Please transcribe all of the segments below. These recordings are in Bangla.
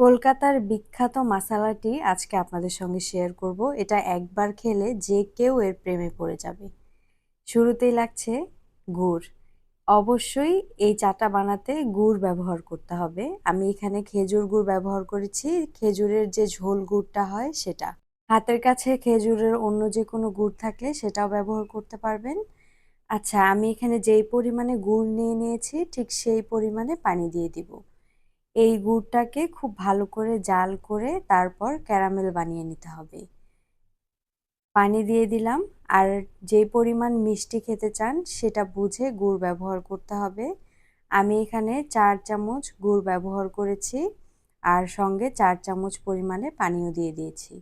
কলকাতার বিখ্যাত মাসালাটি আজকে আপনাদের সঙ্গে শেয়ার করব। এটা একবার খেলে যে কেউ এর প্রেমে পড়ে যাবে। শুরুতেই লাগছে গুড়। অবশ্যই এই চাটা বানাতে গুড় ব্যবহার করতে হবে। আমি এখানে খেজুর গুড় ব্যবহার করেছি। খেজুরের যে ঝোল গুড়টা হয় সেটা। হাতের কাছে খেজুরের অন্য যে কোনো গুড় থাকলে সেটাও ব্যবহার করতে পারবেন। আচ্ছা আমি এখানে যেই পরিমাণে গুড় নিয়ে নিয়েছি, ঠিক সেই পরিমাণে পানি দিয়ে দিব। এই গুড়টাকে খুব ভালো করে জাল করে তারপর ক্যারামেল বানিয়ে নিতে হবে। পানি দিয়ে দিলাম আর যে পরিমাণ মিষ্টি খেতে চান সেটা বুঝে গুড় ব্যবহার করতে হবে। আমি এখানে চার চামচ গুড় ব্যবহার করেছি আর সঙ্গে চার চামচ পরিমাণে পানিও দিয়ে দিয়েছি।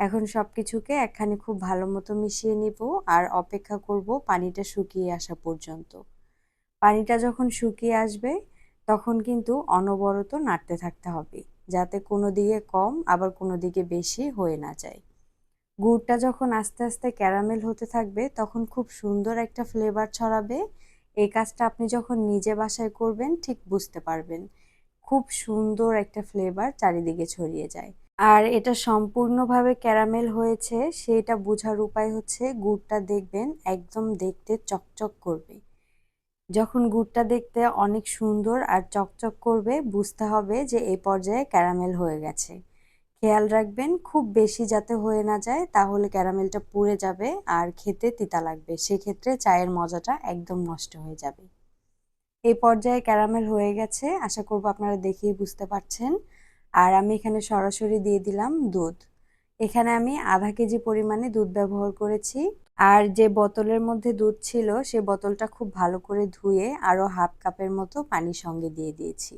এখন সব কিছুকে একখানে খুব ভালো মতো মিশিয়ে নিব আর অপেক্ষা করব পানিটা শুকিয়ে আসা পর্যন্ত। পানিটা যখন শুকিয়ে আসবে তখন কিন্তু অনবরত নাড়তে থাকতে হবে, যাতে কোনো দিকে কম আবার কোনো দিকে বেশি হয়ে না যায়। গুড়টা যখন আস্তে আস্তে ক্যারামেল হতে থাকবে, তখন খুব সুন্দর একটা ফ্লেভার ছড়াবে। এই কাজটা আপনি যখন নিজে বাসায় করবেন, ঠিক বুঝতে পারবেন। খুব সুন্দর একটা ফ্লেভার চারিদিকে ছড়িয়ে যায়। আর এটা সম্পূর্ণভাবে ক্যারামেল হয়েছে, সেটা বোঝার উপায় হচ্ছে, গুড়টা দেখবেন একদম দেখতে চকচক করবে। যখন গুড়টা দেখতে অনেক সুন্দর আর চকচক করবে, বুঝতে হবে যে এই পর্যায়ে ক্যারামেল হয়ে গেছে। খেয়াল রাখবেন, খুব বেশি যাতে হয়ে না যায়, তাহলে ক্যারামেলটা পুড়ে যাবে আর খেতে তিতা লাগবে। সেক্ষেত্রে চায়ের মজাটা একদম নষ্ট হয়ে যাবে। এই পর্যায়ে ক্যারামেল হয়ে গেছে, আশা করব আপনারা দেখেই বুঝতে পারছেন। আর আমি এখানে সরাসরি দিয়ে দিলাম দুধ। এখানে আমি আধা কেজি পরিমাণে দুধ ব্যবহার করেছি। আর যে বোতলের মধ্যে দুধ ছিল, সে বোতলটা খুব ভালো করে ধুয়ে আরও হাফ কাপের মতো পানি সঙ্গে দিয়ে দিয়েছি।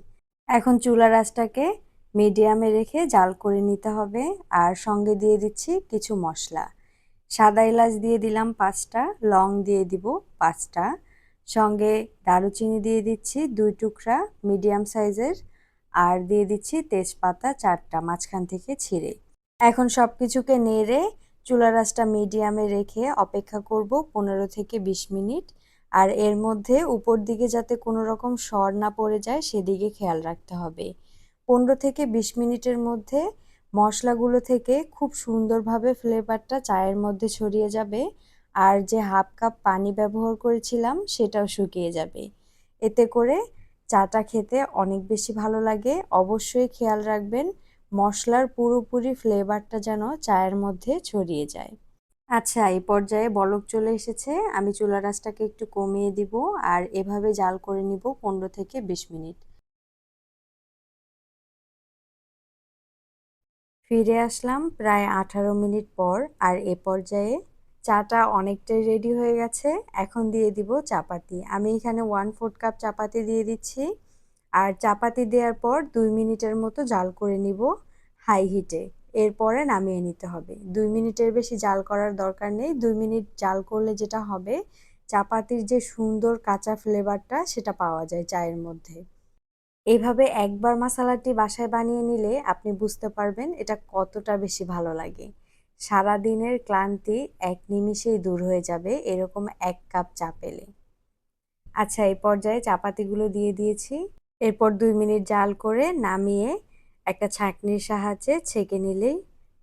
এখন চুলা রাসটাকে মিডিয়ামে রেখে জাল করে নিতে হবে আর সঙ্গে দিয়ে দিচ্ছি কিছু মশলা। সাদা এলাচ দিয়ে দিলাম পাঁচটা, লং দিয়ে দিব পাঁচটা। সঙ্গে দারুচিনি দিয়ে দিচ্ছি দুই টুকরা মিডিয়াম সাইজের আর দিয়ে দিচ্ছি তেজপাতা চারটা, মাঝখান থেকে ছিঁড়ে। এখন সব কিছুকে নেড়ে চুলা রাসটা মিডিয়ামে রেখে অপেক্ষা করব পনেরো থেকে বিশ মিনিট। আর এর মধ্যে উপর দিকে যাতে কোনো রকম সর না পড়ে যায়, সেদিকে খেয়াল রাখতে হবে। পনেরো থেকে বিশ মিনিটের মধ্যে মশলাগুলো থেকে খুব সুন্দরভাবে ফ্লেভারটা চায়ের মধ্যে ছড়িয়ে যাবে। আর যে হাফ কাপ পানি ব্যবহার করেছিলাম, সেটাও শুকিয়ে যাবে। এতে করে চাটা খেতে অনেক বেশি ভালো লাগে। অবশ্যই খেয়াল রাখবেন মশলার পুরোপুরি ফ্লেভারটা যেন চায়ের মধ্যে ছড়িয়ে যায়। আচ্ছা এই পর্যায়ে বলক চলে এসেছে। আমি চুলা রাসটাকে একটু কমিয়ে দিব আর এভাবে জাল করে নিব পনেরো থেকে বিশ মিনিট। ফিরে আসলাম প্রায় আঠারো মিনিট পর আর এ পর্যায়ে চাটা অনেকটাই রেডি হয়ে গেছে। এখন দিয়ে দিব চাপাতি। আমি এখানে ওয়ান ফোর্থ কাপ চাপাতি দিয়ে দিচ্ছি। আর চাপাতি দেওয়ার পর দুই মিনিটের মতো জাল করে নিব হাই হিটে। এরপরে নামিয়ে নিতে হবে। দুই মিনিটের বেশি জাল করার দরকার নেই। দুই মিনিট জাল করলে যেটা হবে, চাপাতির যে সুন্দর কাঁচা ফ্লেভারটা সেটা পাওয়া যায় চায়ের মধ্যে। এইভাবে একবার মশালাটি বাসায় বানিয়ে নিলে আপনি বুঝতে পারবেন এটা কতটা বেশি ভালো লাগে। সারা দিনের ক্লান্তি এক নিমিষেই দূর হয়ে যাবে এরকম এক কাপ চা পেলে। আচ্ছা এই পর্যায়ে চাপাতিগুলো দিয়ে দিয়েছি। এরপর দুই মিনিট জাল করে নামিয়ে একটা ছাঁকনির সাহায্যে ছেঁকে নিলেই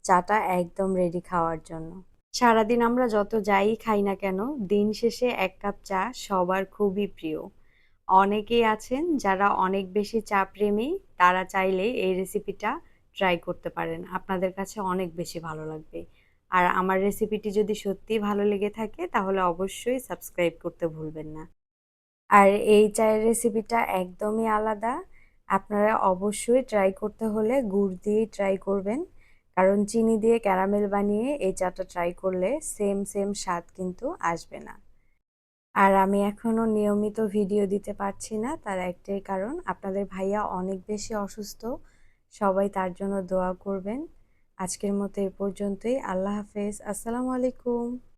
চাটা একদম রেডি খাওয়ার জন্য। সারাদিন আমরা যত যাই খাই না কেন, দিন শেষে এক কাপ চা সবার খুবই প্রিয়। অনেকেই আছেন যারা অনেক বেশি চা প্রেমী, তারা চাইলে এই রেসিপিটা ট্রাই করতে পারেন। আপনাদের কাছে অনেক বেশি ভালো লাগবে। আর আমার রেসিপিটি যদি সত্যিই ভালো লেগে থাকে, তাহলে অবশ্যই সাবস্ক্রাইব করতে ভুলবেন না। আর এই চায়ের রেসিপিটা একদমই আলাদা। আপনারা অবশ্যই ট্রাই করতে হলে গুড় দিয়েই ট্রাই করবেন। কারণ চিনি দিয়ে ক্যারামেল বানিয়ে এই চাটা ট্রাই করলে সেম সেম স্বাদ কিন্তু আসবে না। আর আমি এখনও নিয়মিত ভিডিও দিতে পারছি না, তার একটাই কারণ আপনাদের ভাইয়া অনেক বেশি অসুস্থ। সবাই তার জন্য দোয়া করবেন। আজকের মতো এ পর্যন্তই। আল্লাহ হাফেজ। আসসালামু আলাইকুম।